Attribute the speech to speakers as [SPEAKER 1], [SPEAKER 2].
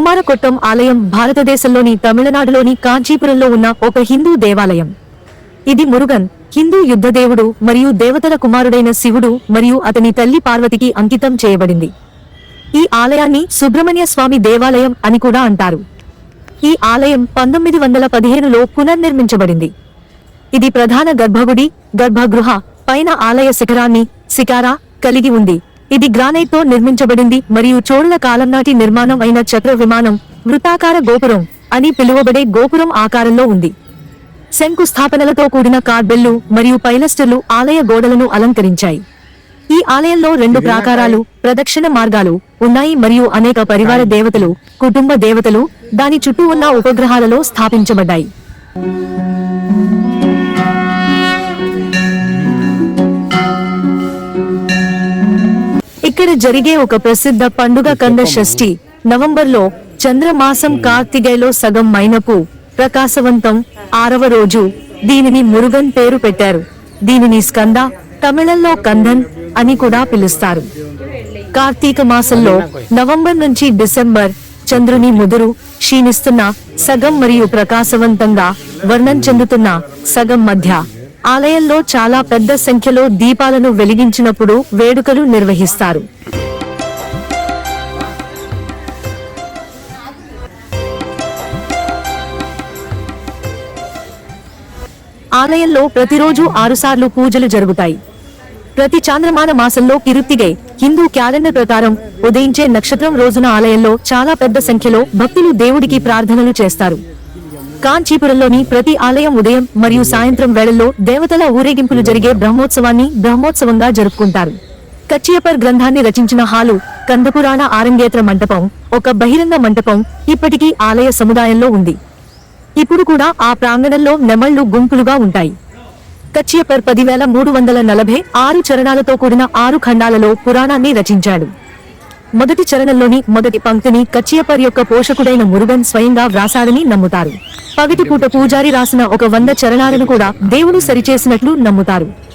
[SPEAKER 1] కుమారకొట్టం ఆలయం భారతదేశంలోని తమిళనాడులోని కాంచీపురంలో ఉన్న ఒక హిందూ దేవాలయం. ఇది మురుగన్ హిందూ యుద్ధదేవుడు మరియు దేవతల కుమారుడైన శివుడు మరియు అతని తల్లి పార్వతికి అంకితం చేయబడింది. ఈ ఆలయాన్ని సుబ్రహ్మణ్య స్వామి దేవాలయం అని కూడా అంటారు. ఈ ఆలయం పంతొమ్మిది వందల పదిహేనులో పునర్నిర్మించబడింది. ఇది ప్రధాన గర్భగుడి గర్భగృహ పైన ఆలయ శిఖరాన్ని శికారా కలిగి ఉంది. ఇది గ్రానైట్తో నిర్మించబడింది మరియు చోళుల కాలం నాటి నిర్మాణం అయిన చక్ర విమానం వృత్తాకార గోపురం అని పిలువబడే గోపురం ఆకారంలో ఉంది. శంకుస్థాపనలతో కూడిన కార్బెల్లు మరియు పైలస్టర్లు ఆలయ గోడలను అలంకరించాయి. ఈ ఆలయంలో రెండు ప్రాకారాలు ప్రదక్షిణ మార్గాలు ఉన్నాయి మరియు అనేక పరివార దేవతలు కుటుంబ దేవతలు దాని చుట్టూ ఉన్న ఉపగ్రహాలలో స్థాపించబడ్డాయి. ఇక్కడ జరిగే ఒక ప్రసిద్ధ పండుగ కంద షష్ఠి. నవంబర్లో చంద్రమాసం కార్తిగైలో సగం మైనపు ప్రకాశవంతం ఆరవ రోజు. దీనిని మురుగన్ పేరు పెట్టారు. దీనిని స్కంద తమిళంలో కందన్ అని కూడా పిలుస్తారు. కార్తీక మాసంలో నవంబర్ నుంచి డిసెంబర్ చంద్రుని ముదురు క్షీణిస్తున్న సగం మరియు ప్రకాశవంతంగా వర్ణం చెందుతున్న సగం మధ్య. ఆలయంలో చాలా పెద్ద సంఖ్యలో దీపాలను వెలిగించినప్పుడు వేడుకలు నిర్వహిస్తారు. ఆలయంలో ప్రతిరోజు ఆరుసార్లు పూజలు జరుగుతాయి. ప్రతి చాంద్రమాన మాసంలో కిరుత్తిగై హిందూ క్యాలెండర్ ప్రకారం ఉదయించే నక్షత్రం రోజున ఆలయంలో చాలా పెద్ద సంఖ్యలో భక్తులు దేవుడికి ప్రార్థనలు చేస్తారు. కాంచీపురంలోని ప్రతి ఆలయం ఉదయం మరియు సాయంత్రం వేళల్లో దేవతల ఊరేగింపులు జరిగే బ్రహ్మోత్సవాన్ని బ్రహ్మోత్సవంగా జరుపుకుంటారు. కచ్చియపర్ గ్రంథాన్ని రచించిన హాలు కందపురాణ ఆరంగేత్ర మంటపం ఒక బహిరంగ మంటపం ఇప్పటికీ ఆలయ సముదాయంలో ఉంది. ఇప్పుడు కూడా ఆ ప్రాంగణంలో నెమళ్ళు గుంపులుగా ఉంటాయి. కచ్చియపర్ పదివేల మూడు వందల నలభై ఆరు చరణాలతో కూడిన ఆరు ఖండాలలో పురాణాన్ని రచించాడు. మొదటి చరణంలోని మొదటి పంక్తిని కచ్చియపర్ యొక్క పోషకుడైన మురుగన్ స్వయంగా వ్రాసాడని నమ్ముతారు. పగటిపూట పూజారి రాసిన ఒక వంద చరణాలను కూడా దేవుడు సరిచేసినట్లు నమ్ముతారు.